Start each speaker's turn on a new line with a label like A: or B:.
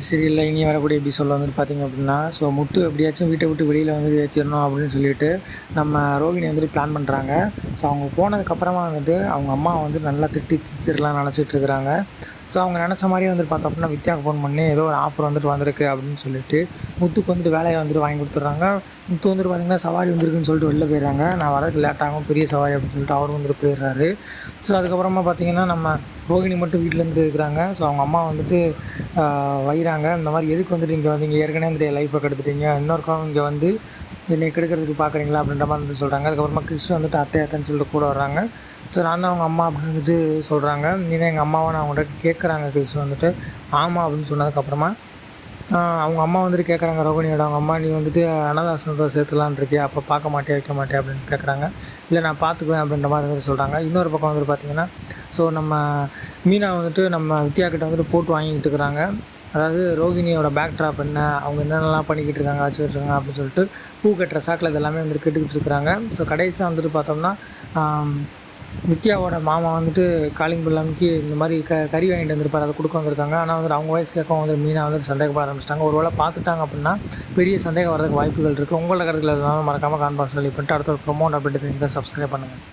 A: சீரியலில் இனி வரக்கூடிய எபிசோடில் வந்துட்டு பார்த்திங்க அப்படின்னா ஸோ முத்து எப்படியாச்சும் வீட்டை விட்டு வெளியில் வந்து ஏற்றிடணும் அப்படின்னு சொல்லிட்டு நம்ம ரோகிணி வந்துட்டு பிளான் பண்ணுறாங்க ஸோ அவங்க போனதுக்கப்புறமா வந்துட்டு அவங்க அம்மா வந்து நல்லா திட்டி திச்சிடலாம் நினச்சிட்டு இருக்கிறாங்க. ஸோ அவங்க நினச்ச மாதிரியே வந்துட்டு பார்த்தோம் அப்படின்னா வித்யாவுக்கு ஃபோன் பண்ணி ஏதோ ஒரு ஆஃபர் வந்துட்டு வந்திருக்கு அப்படின்னு சொல்லிட்டு முத்துக்கு வந்துட்டு வேலையை வந்துட்டு வாங்கி கொடுத்துட்றாங்க. முத்து வந்துட்டு பார்த்திங்கன்னா சவாரி வந்திருக்குன்னு சொல்லிட்டு வெளில போயிடுறாங்க. நான் வரதுக்கு லேட் ஆகும் பெரிய சவாரி அப்படின்னு சொல்லிட்டு அவரும் வந்துட்டு போயிடுறாரு. ஸோ அதுக்கப்புறமா பார்த்தீங்கன்னா நம்ம ரோகிணி மட்டும் வீட்டில் இருந்துட்டு இருக்கிறாங்க. ஸோ அவங்க அம்மா வந்துட்டு வைகிறாங்க இந்த மாதிரி எதுக்கு வந்துட்டு இங்கே வந்து இங்கே ஏற்கனவே இந்த லைஃப்பை கெடுத்துட்டீங்க. இன்னொருக்கவங்க இங்கே வந்து என்னை கெடுக்கிறதுக்கு பார்க்குறீங்களா அப்படின்ற மாதிரி வந்து சொல்கிறாங்க அதுக்கப்புறமா கிறிஸ்து வந்துட்டு அத்தை அத்தைன்னு சொல்லிட்டு கூட வர்றாங்க. ஸோ நான் தான் அவங்க அம்மா அப்படின்னு வந்துட்டு சொல்கிறாங்க நீ எங்கள் அம்மாவை நான் அவங்கள்ட்ட கேட்குறாங்க கிறிஸ்து வந்துட்டு. ஆமாம் அப்படின்னு சொன்னதுக்கப்புறமா அவங்க அம்மா வந்துட்டு கேட்குறாங்க ரோகிணியோட அவங்க அம்மா நீ வந்துட்டு அனாதாசனத்தை சேர்த்துலான் இருக்கியா? அப்போ பார்க்க மாட்டே வைக்க மாட்டே அப்படின்னு கேட்குறாங்க இல்லை நான் பார்த்துக்குவேன் அப்படின்ற மாதிரி வந்துட்டு சொல்கிறாங்க இன்னொரு பக்கம் வந்துட்டு பார்த்தீங்கன்னா ஸோ நம்ம மீனா வந்துட்டு நம்ம வித்யா கிட்ட வந்துட்டு போட்டு வாங்கிட்டு இருக்கிறாங்க. அதாவது ரோகிணியோட பேக் ட்ராப் என்ன அவங்க என்னென்னலாம் பண்ணிக்கிட்டு இருக்காங்க வச்சுக்கிட்டு இருக்காங்க அப்படின்னு சொல்லிட்டு பூ கட்டுற சாக்கில் இதெல்லாமே வந்துட்டு கேட்டுக்கிட்டு இருக்கிறாங்க. ஸோ கடைசியாக வந்துட்டு பார்த்தோம்னா நித்யாவோட மாமா வந்துட்டு காலிங் பில்லாமிக்கு இந்த மாதிரி க கறி வாங்கிட்டு வந்திருப்பார் அதை கொடுக்க வந்திருக்காங்க. ஆனால் வந்துட்டு அவங்க வயசு கேட்க வந்து மீனா வந்துட்டு சந்தேகப்பட ஆரம்பிச்சிட்டாங்க. ஒரு வேளை பார்த்துட்டாங்க அப்படின்னா பெரிய சந்தேகம் வரதுக்கு வாய்ப்புகள் இருக்குது உங்களோட கருத்தில் இருந்தாலும் மறக்காமல் கான்பாக்ஸ் சொல்லி பண்ணிட்டு அடுத்த ஒரு ப்ரொமோட் அப்படி தெரிஞ்சுக்க சப்ஸ்கிரைப் பண்ணுங்கள்